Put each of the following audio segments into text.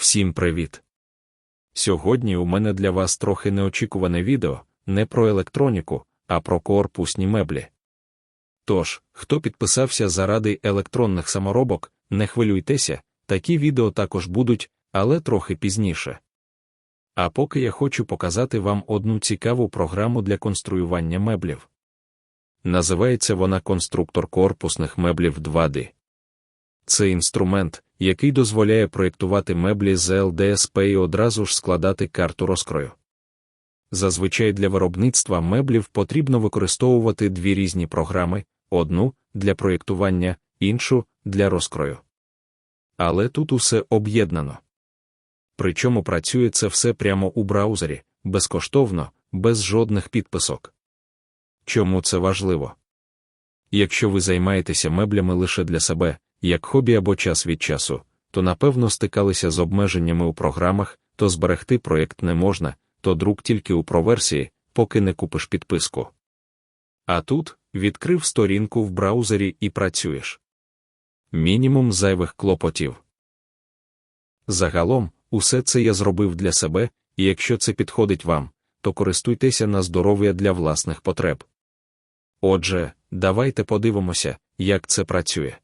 Всім привіт! Сьогодні у мене для вас трохи неочікуване відео не про електроніку, а про корпусні меблі. Тож, хто підписався заради електронних саморобок, не хвилюйтеся, такі відео також будуть, але трохи пізніше. А поки я хочу показати вам одну цікаву програму для конструювання меблів. Називається вона конструктор корпусних меблів 2D. Це інструмент, який дозволяє проєктувати меблі з ЛДСП і одразу ж складати карту розкрою. Зазвичай для виробництва меблів потрібно використовувати дві різні програми: одну для проєктування, іншу для розкрою. Але тут усе об'єднано. Причому працює це все прямо у браузері, безкоштовно, без жодних підписок. Чому це важливо? Якщо ви займаєтеся меблями лише для себе, як хобі або час від часу, то напевно стикалися з обмеженнями у програмах, то зберегти проєкт не можна, то друк тільки у проверсії, поки не купиш підписку. А тут відкрив сторінку в браузері і працюєш. Мінімум зайвих клопотів. Загалом, усе це я зробив для себе, і якщо це підходить вам, то користуйтеся на здоров'я для власних потреб. Отже, давайте подивимося, як це працює.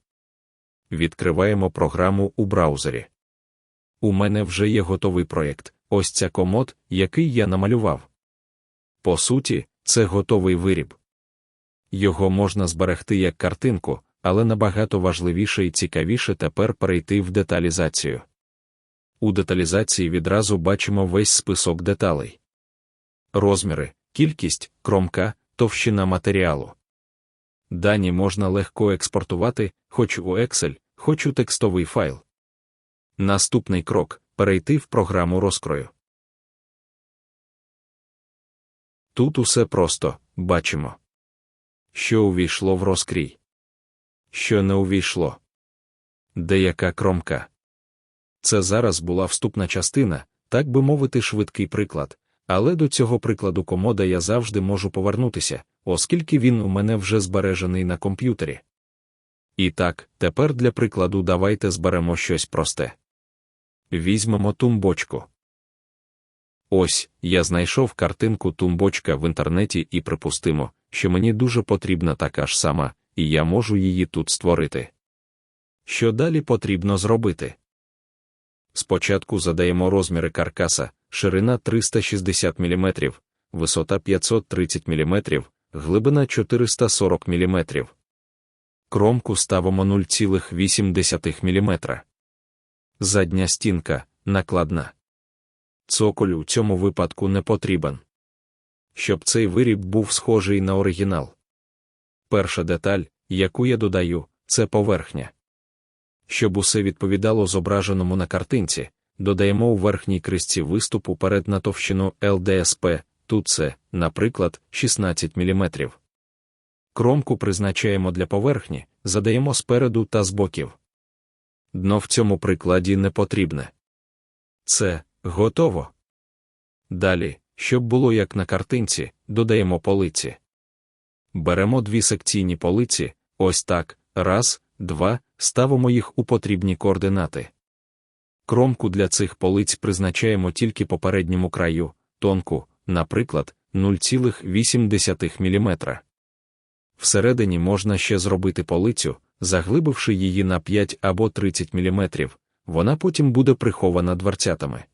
Відкриваємо програму у браузері. У мене вже є готовий проєкт, ось ця комод, який я намалював. По суті, це готовий виріб. Його можна зберегти як картинку, але набагато важливіше і цікавіше тепер перейти в деталізацію. У деталізації відразу бачимо весь список деталей. Розміри, кількість, кромка, товщина матеріалу. Дані можна легко експортувати, хоч у Excel, хоч у текстовий файл. Наступний крок перейти в програму розкрою. Тут усе просто бачимо, що увійшло в розкрій, що не увійшло. Деяка кромка. Це зараз була вступна частина, так би мовити, швидкий приклад, але до цього прикладу комода я завжди можу повернутися, оскільки він у мене вже збережений на комп'ютері. І так, тепер для прикладу давайте зберемо щось просте. Візьмемо тумбочку. Ось я знайшов картинку тумбочка в інтернеті і припустимо, що мені дуже потрібна така ж сама, і я можу її тут створити. Що далі потрібно зробити? Спочатку задаємо розміри каркаса, ширина 360 мм, висота 530 мм, глибина 440 мм. Кромку ставимо 0,8 мм. Задня стінка накладна. Цоколь у цьому випадку не потрібен. Щоб цей виріб був схожий на оригінал. Перша деталь, яку я додаю, це поверхня. Щоб усе відповідало зображеному на картинці, додаємо у верхній крисці виступу перед на товщину ЛДСП, тут це, наприклад, 16 мм. Кромку призначаємо для поверхні, задаємо спереду та з боків. Дно в цьому прикладі не потрібне. Це готово. Далі, щоб було як на картинці, додаємо полиці. Беремо дві секційні полиці, ось так, раз, два, ставимо їх у потрібні координати. Кромку для цих полиць призначаємо тільки по передньому краю, тонку, наприклад, 0,8 мм. Всередині можна ще зробити полицю, заглибивши її на 5 або 30 мм, вона потім буде прихована дверцятами.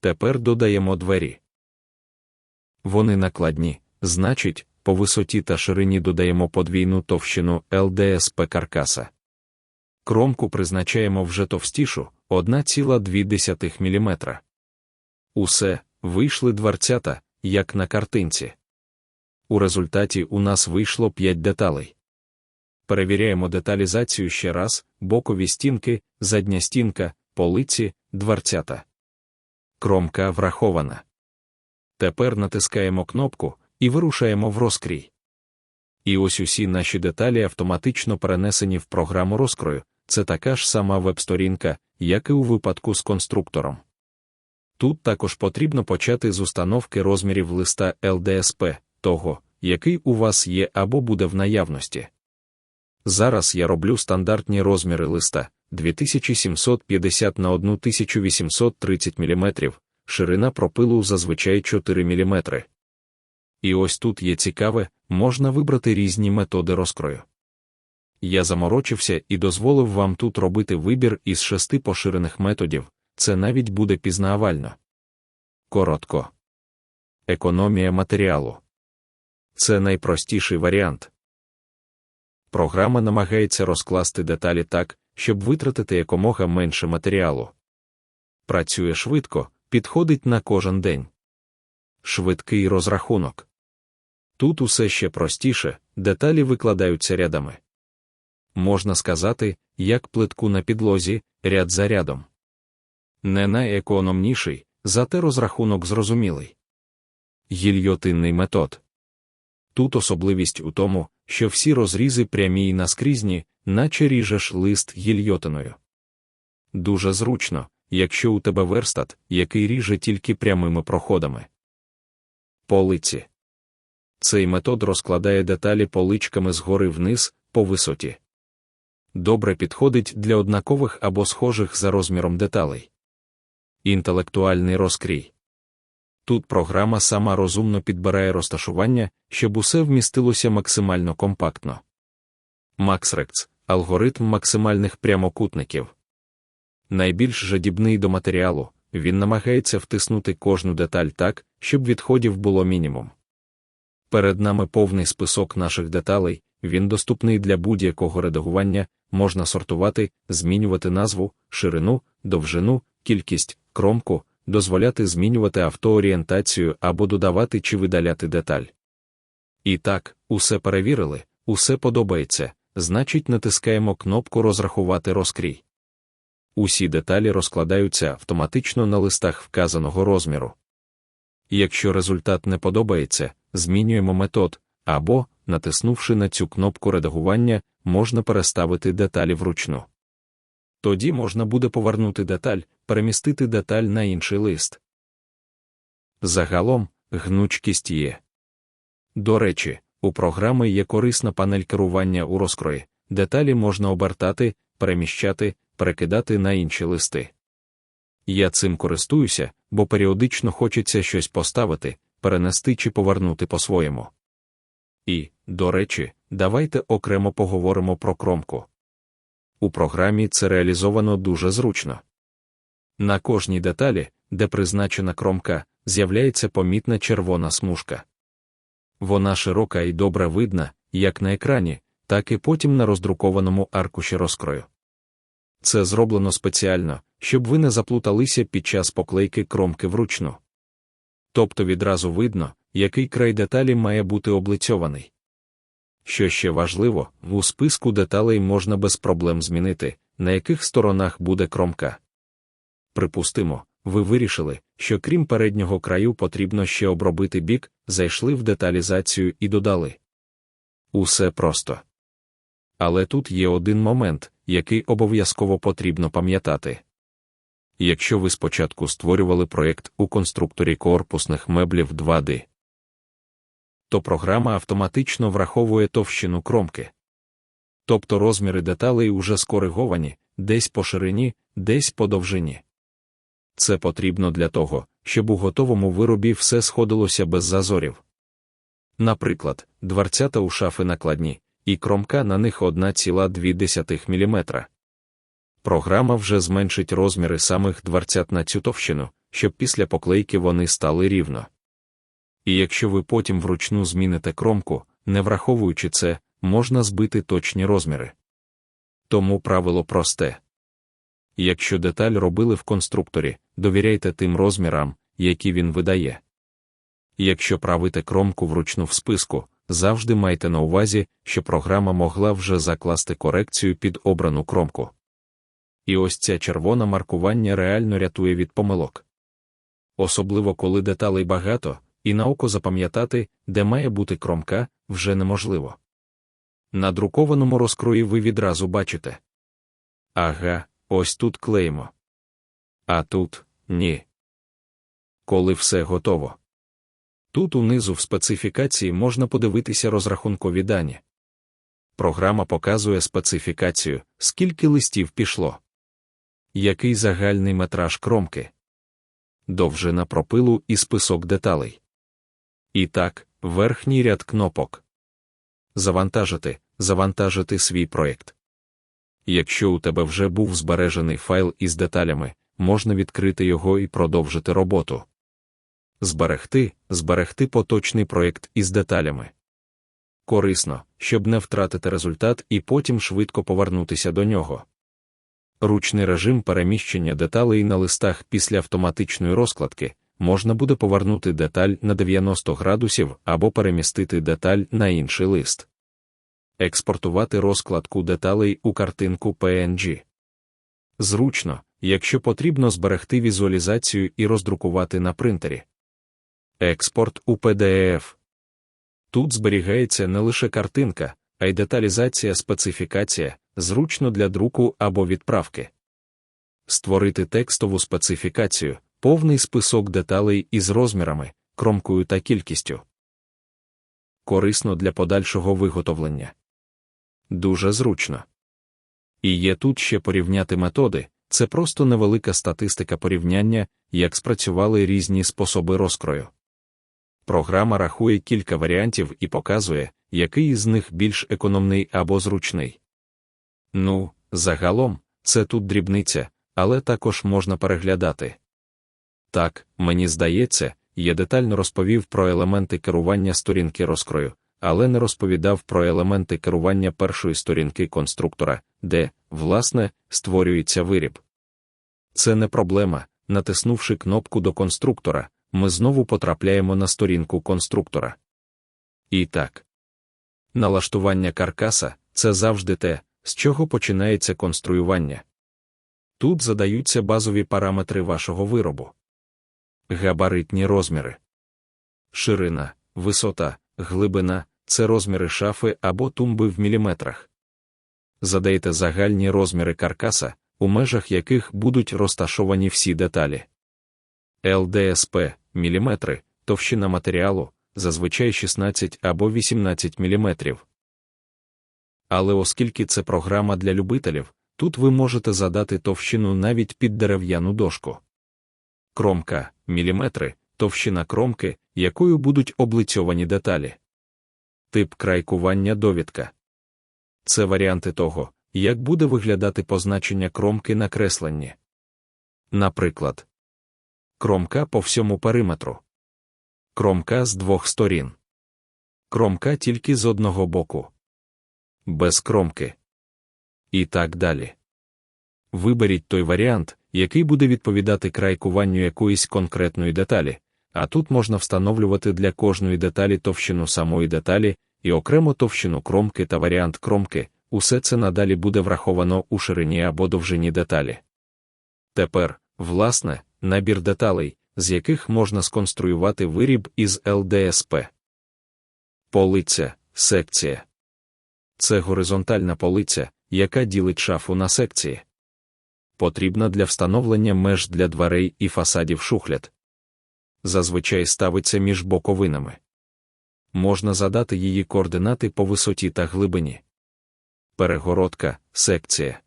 Тепер додаємо двері. Вони накладні, значить, по висоті та ширині додаємо подвійну товщину ЛДСП каркаса. Кромку призначаємо вже товстішу 1,2 мм. Усе, вийшли дверцята, як на картинці. У результаті у нас вийшло 5 деталей. Перевіряємо деталізацію ще раз: бокові стінки, задня стінка, полиці, дверцята. Кромка врахована. Тепер натискаємо кнопку і вирушаємо в розкрій. І ось усі наші деталі автоматично перенесені в програму розкрою. Це така ж сама веб-сторінка, як і у випадку з конструктором. Тут також потрібно почати з установки розмірів листа ЛДСП, того, який у вас є або буде в наявності. Зараз я роблю стандартні розміри листа, 2750 на 1830 мм, ширина пропилу зазвичай 4 мм. І ось тут є цікаве, можна вибрати різні методи розкрою. Я заморочився і дозволив вам тут робити вибір із шести поширених методів, це навіть буде пізнавально. Коротко. Економія матеріалу. Це найпростіший варіант. Програма намагається розкласти деталі так, щоб витратити якомога менше матеріалу. Працює швидко, підходить на кожен день. Швидкий розрахунок. Тут усе ще простіше, деталі викладаються рядами. Можна сказати, як плитку на підлозі, ряд за рядом. Не найекономніший, зате розрахунок зрозумілий. Гільйотинний метод. Тут особливість у тому, що всі розрізи прямі й наскрізні, наче ріжеш лист гільйотиною. Дуже зручно, якщо у тебе верстат, який ріже тільки прямими проходами. Полиці. Цей метод розкладає деталі поличками згори вниз по висоті. Добре підходить для однакових або схожих за розміром деталей. Інтелектуальний розкрій. Тут програма сама розумно підбирає розташування, щоб усе вмістилося максимально компактно. Максрекц алгоритм максимальних прямокутників. Найбільш жадібний до матеріалу, він намагається втиснути кожну деталь так, щоб відходів було мінімум. Перед нами повний список наших деталей, він доступний для будь-якого редагування, можна сортувати, змінювати назву, ширину, довжину, кількість, кромку, дозволяти змінювати автоорієнтацію або додавати чи видаляти деталь. І так, усе перевірили, усе подобається, значить, натискаємо кнопку Розрахувати розкрій. Усі деталі розкладаються автоматично на листах вказаного розміру. Якщо результат не подобається, змінюємо метод, або, натиснувши на цю кнопку редагування, можна переставити деталі вручну. Тоді можна буде повернути деталь, перемістити деталь на інший лист. Загалом, гнучкість є. До речі, у програми є корисна панель керування у розкрої, деталі можна обертати, переміщати, перекидати на інші листи. Я цим користуюся, бо періодично хочеться щось поставити, перенести чи повернути по-своєму. І, до речі, давайте окремо поговоримо про кромку. У програмі це реалізовано дуже зручно. На кожній деталі, де призначена кромка, з'являється помітна червона смужка. Вона широка і добре видна, як на екрані, так і потім на роздрукованому аркуші розкрою. Це зроблено спеціально, щоб ви не заплуталися під час поклейки кромки вручну. Тобто відразу видно, який край деталі має бути облицьований. Що ще важливо, у списку деталей можна без проблем змінити, на яких сторонах буде кромка. Припустимо, ви вирішили, що крім переднього краю потрібно ще обробити бік, зайшли в деталізацію і додали. Усе просто. Але тут є один момент, який обов'язково потрібно пам'ятати. Якщо ви спочатку створювали проєкт у конструкторі корпусних меблів 2D, то програма автоматично враховує товщину кромки. Тобто розміри деталей уже скориговані, десь по ширині, десь по довжині. Це потрібно для того, щоб у готовому виробі все сходилося без зазорів. Наприклад, дверцята у шафи накладні, і кромка на них 1,2 мм. Програма вже зменшить розміри самих дверцят на цю товщину, щоб після поклейки вони стали рівно. І якщо ви потім вручну зміните кромку, не враховуючи це, можна збити точні розміри. Тому правило просте. Якщо деталь робили в конструкторі, довіряйте тим розмірам, які він видає. Якщо правите кромку вручну в списку, завжди майте на увазі, що програма могла вже закласти корекцію під обрану кромку. І ось це червоне маркування реально рятує від помилок. Особливо коли деталей багато, і на око запам'ятати, де має бути кромка, вже неможливо. На друкованому розкрої ви відразу бачите. Ага, ось тут клеїмо. А тут ні. Коли все готово. Тут унизу в специфікації можна подивитися розрахункові дані. програма показує специфікацію, скільки листів пішло. Який загальний метраж кромки, довжина пропилу і список деталей. І так, верхній ряд кнопок. Завантажити, завантажити свій проєкт. Якщо у тебе вже був збережений файл із деталями, можна відкрити його і продовжити роботу. Зберегти, зберегти поточний проєкт із деталями. Корисно, щоб не втратити результат і потім швидко повернутися до нього. Ручний режим переміщення деталей на листах після автоматичної розкладки можна буде повернути деталь на 90 градусів або перемістити деталь на інший лист. Експортувати розкладку деталей у картинку PNG. Зручно, якщо потрібно зберегти візуалізацію і роздрукувати на принтері. Експорт у PDF. Тут зберігається не лише картинка, а й деталізація специфікація, зручно для друку або відправки. Створити текстову специфікацію, повний список деталей із розмірами, кромкою та кількістю. Корисно для подальшого виготовлення. Дуже зручно. І є тут ще порівняти методи, це просто невелика статистика порівняння, як спрацювали різні способи розкрою. Програма рахує кілька варіантів і показує, який із них більш економний або зручний. Ну, загалом, це тут дрібниця, але також можна переглядати. Так, мені здається, я детально розповів про елементи керування сторінки розкрою, але не розповідав про елементи керування першої сторінки конструктора, де, власне, створюється виріб. Це не проблема, натиснувши кнопку до конструктора, ми знову потрапляємо на сторінку конструктора. І так, налаштування каркаса це завжди те, з чого починається конструювання. Тут задаються базові параметри вашого виробу. Габаритні розміри, ширина, висота, глибина це розміри шафи або тумби в міліметрах. Задайте загальні розміри каркаса, у межах яких будуть розташовані всі деталі. ЛДСП міліметри, товщина матеріалу, зазвичай 16 або 18 мм. Але оскільки це програма для любителів, тут ви можете задати товщину навіть під дерев'яну дошку. Кромка міліметри, товщина кромки, якою будуть облицьовані деталі. Тип крайкування довідка. Це варіанти того, як буде виглядати позначення кромки на кресленні. Наприклад, кромка по всьому периметру, кромка з двох сторін, кромка тільки з одного боку, без кромки. І так далі. Виберіть той варіант, який буде відповідати крайкуванню якоїсь конкретної деталі, а тут можна встановлювати для кожної деталі товщину самої деталі і окремо товщину кромки та варіант кромки, усе це надалі буде враховано у ширині або довжині деталі. Тепер, власне, набір деталей, з яких можна сконструювати виріб із ЛДСП. Полиця, секція. Це горизонтальна полиця, яка ділить шафу на секції. Потрібна для встановлення меж для дверей і фасадів шухляд. Зазвичай ставиться між боковинами. Можна задати її координати по висоті та глибині. Перегородка, секція.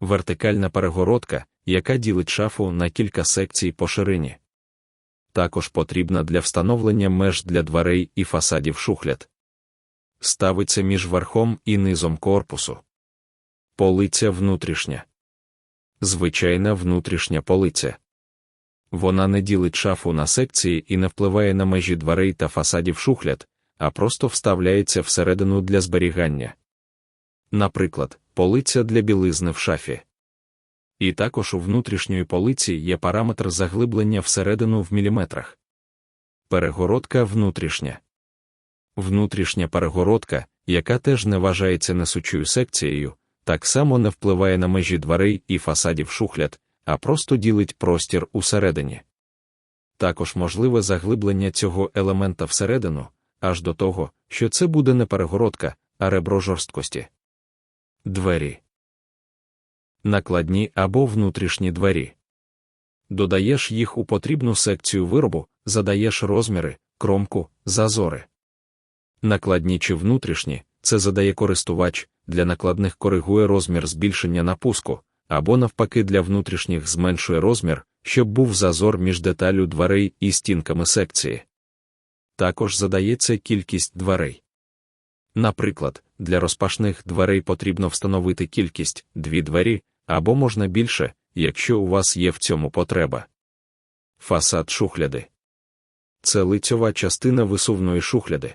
Вертикальна перегородка, яка ділить шафу на кілька секцій по ширині. Також потрібна для встановлення меж для дверей і фасадів шухляд. Ставиться між верхом і низом корпусу. Полиця внутрішня. Звичайна внутрішня полиця. Вона не ділить шафу на секції і не впливає на межі дверей та фасадів шухляд, а просто вставляється всередину для зберігання. Наприклад, полиця для білизни в шафі. І також у внутрішньої полиці є параметр заглиблення всередину в міліметрах. Перегородка внутрішня. Внутрішня перегородка, яка теж не вважається несучою секцією, так само не впливає на межі дверей і фасадів шухляд, а просто ділить простір усередині. Також можливе заглиблення цього елемента всередину, аж до того, що це буде не перегородка, а ребро жорсткості. Двері. Накладні або внутрішні двері. Додаєш їх у потрібну секцію виробу, задаєш розміри, кромку, зазори. Накладні чи внутрішні це задає користувач, для накладних коригує розмір збільшення напуску, або навпаки для внутрішніх зменшує розмір, щоб був зазор між деталю дверей і стінками секції. Також задається кількість дверей. Наприклад, для розпашних дверей потрібно встановити кількість дві двері, або можна більше, якщо у вас є в цьому потреба. Фасад шухляди це лицьова частина висувної шухляди.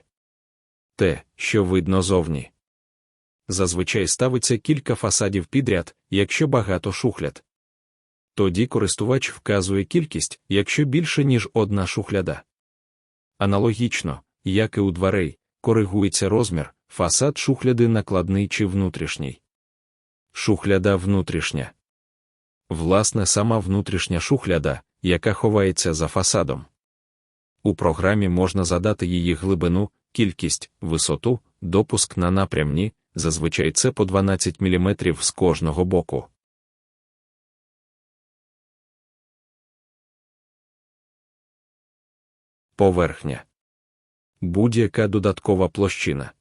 Те, що видно зовні. Зазвичай ставиться кілька фасадів підряд, якщо багато шухляд. Тоді користувач вказує кількість, якщо більше, ніж одна шухляда. Аналогічно, як і у дверей, коригується розмір, фасад шухляди накладний чи внутрішній. Шухляда внутрішня. Власне, сама внутрішня шухляда, яка ховається за фасадом. У програмі можна задати її глибину, кількість, висоту, допуск на напрямні, зазвичай це по 12 мм з кожного боку. Поверхня. Будь-яка додаткова площина.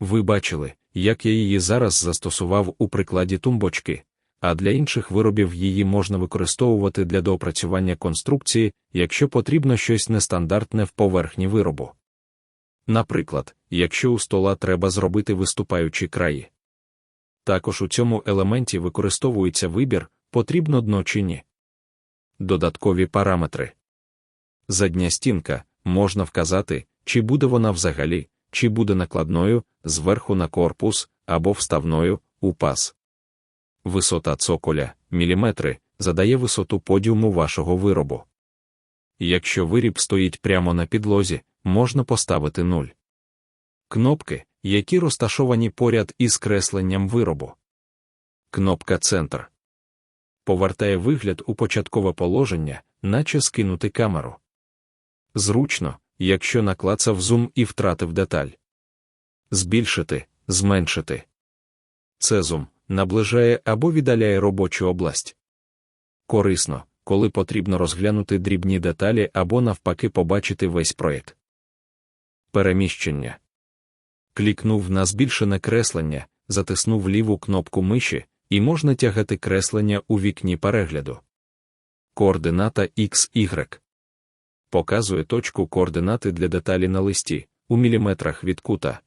Ви бачили, як я її зараз застосував у прикладі тумбочки, а для інших виробів її можна використовувати для доопрацювання конструкції, якщо потрібно щось нестандартне в поверхні виробу. Наприклад, якщо у стола треба зробити виступаючі краї. Також у цьому елементі використовується вибір, потрібно дно чи ні. Додаткові параметри. Задня стінка можна вказати, чи буде вона взагалі, чи буде накладною, зверху на корпус або вставною у пас. Висота цоколя, міліметри, задає висоту подіуму вашого виробу. Якщо виріб стоїть прямо на підлозі, можна поставити 0. Кнопки, які розташовані поряд із кресленням виробу. Кнопка Центр повертає вигляд у початкове положення, наче скинути камеру. Зручно, якщо наклацав зум і втратив деталь. Збільшити, зменшити. Це зум наближає або віддаляє робочу область. Корисно, коли потрібно розглянути дрібні деталі або навпаки побачити весь проєкт. Переміщення. Клікнув на збільшене креслення, затиснув ліву кнопку миші, і можна тягати креслення у вікні перегляду. Координата XY показує точку координати для деталі на листі у міліметрах від кута.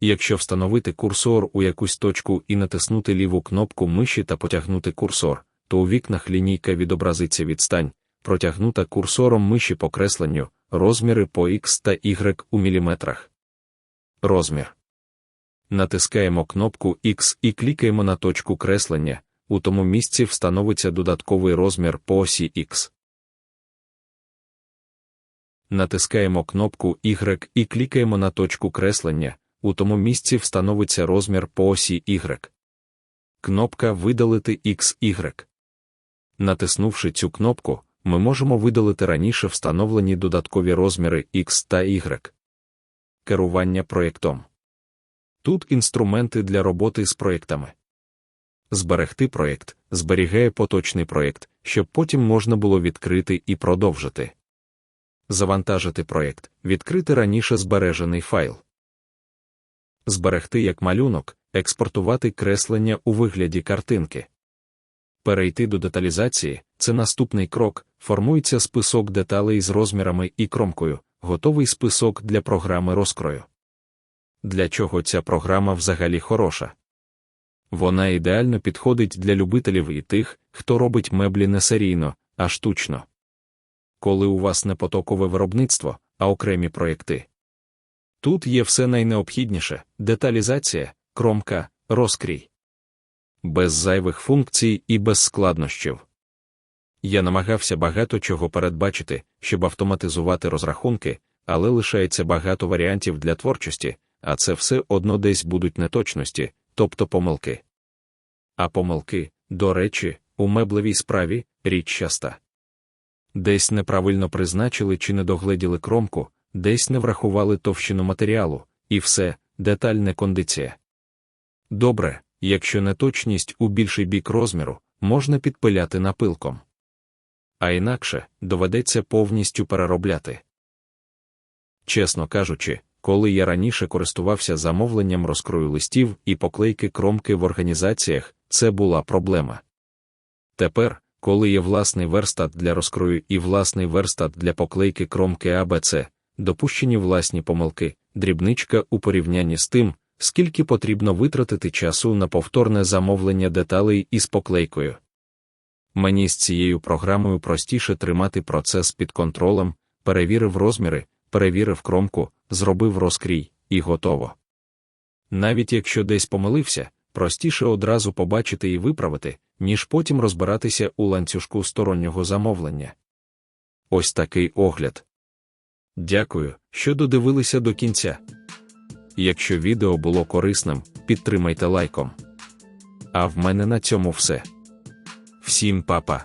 Якщо встановити курсор у якусь точку і натиснути ліву кнопку миші та потягнути курсор, то у вікнах лінійка відобразиться відстань, протягнута курсором миші по кресленню, розміри по X та Y у міліметрах. Розмір. Натискаємо кнопку X і клікаємо на точку креслення, у тому місці встановиться додатковий розмір по осі X. Натискаємо кнопку Y і клікаємо на точку креслення, у тому місці встановиться розмір по осі Y. Кнопка Видалити XY. Натиснувши цю кнопку, ми можемо видалити раніше встановлені додаткові розміри X та Y. Керування проєктом. Тут інструменти для роботи з проєктами. Зберегти проєкт зберігає поточний проєкт, щоб потім можна було відкрити і продовжити. Завантажити проєкт, відкрити раніше збережений файл. Зберегти як малюнок, експортувати креслення у вигляді картинки. Перейти до деталізації це наступний крок, формується список деталей з розмірами і кромкою, готовий список для програми розкрою. Для чого ця програма взагалі хороша? Вона ідеально підходить для любителів і тих, хто робить меблі не серійно, а штучно. Коли у вас не потокове виробництво, а окремі проєкти. Тут є все найнеобхідніше деталізація, кромка, розкрій. Без зайвих функцій і без складнощів. Я намагався багато чого передбачити, щоб автоматизувати розрахунки, але лишається багато варіантів для творчості, а це все одно десь будуть неточності, тобто помилки. А помилки, до речі, у меблевій справі річ часта. Десь неправильно призначили чи не догледіли кромку, десь не врахували товщину матеріалу, і все, детальна кондиція. Добре, якщо неточність у більший бік розміру, можна підпиляти напилком. А інакше доведеться повністю переробляти. Чесно кажучи, коли я раніше користувався замовленням розкрою листів і поклейки кромки в організаціях, це була проблема. Тепер, коли є власний верстат для розкрою і власний верстат для поклейки кромки АБЦ, допущені власні помилки, дрібничка у порівнянні з тим, скільки потрібно витратити часу на повторне замовлення деталей із поклейкою. Мені з цією програмою простіше тримати процес під контролем, перевірив розміри, перевірив кромку, зробив розкрій, і готово. Навіть якщо десь помилився, простіше одразу побачити і виправити, ніж потім розбиратися у ланцюжку стороннього замовлення. Ось такий огляд. Дякую, що додивилися до кінця. Якщо відео було корисним, підтримайте лайком. А в мене на цьому все. Всім па-па.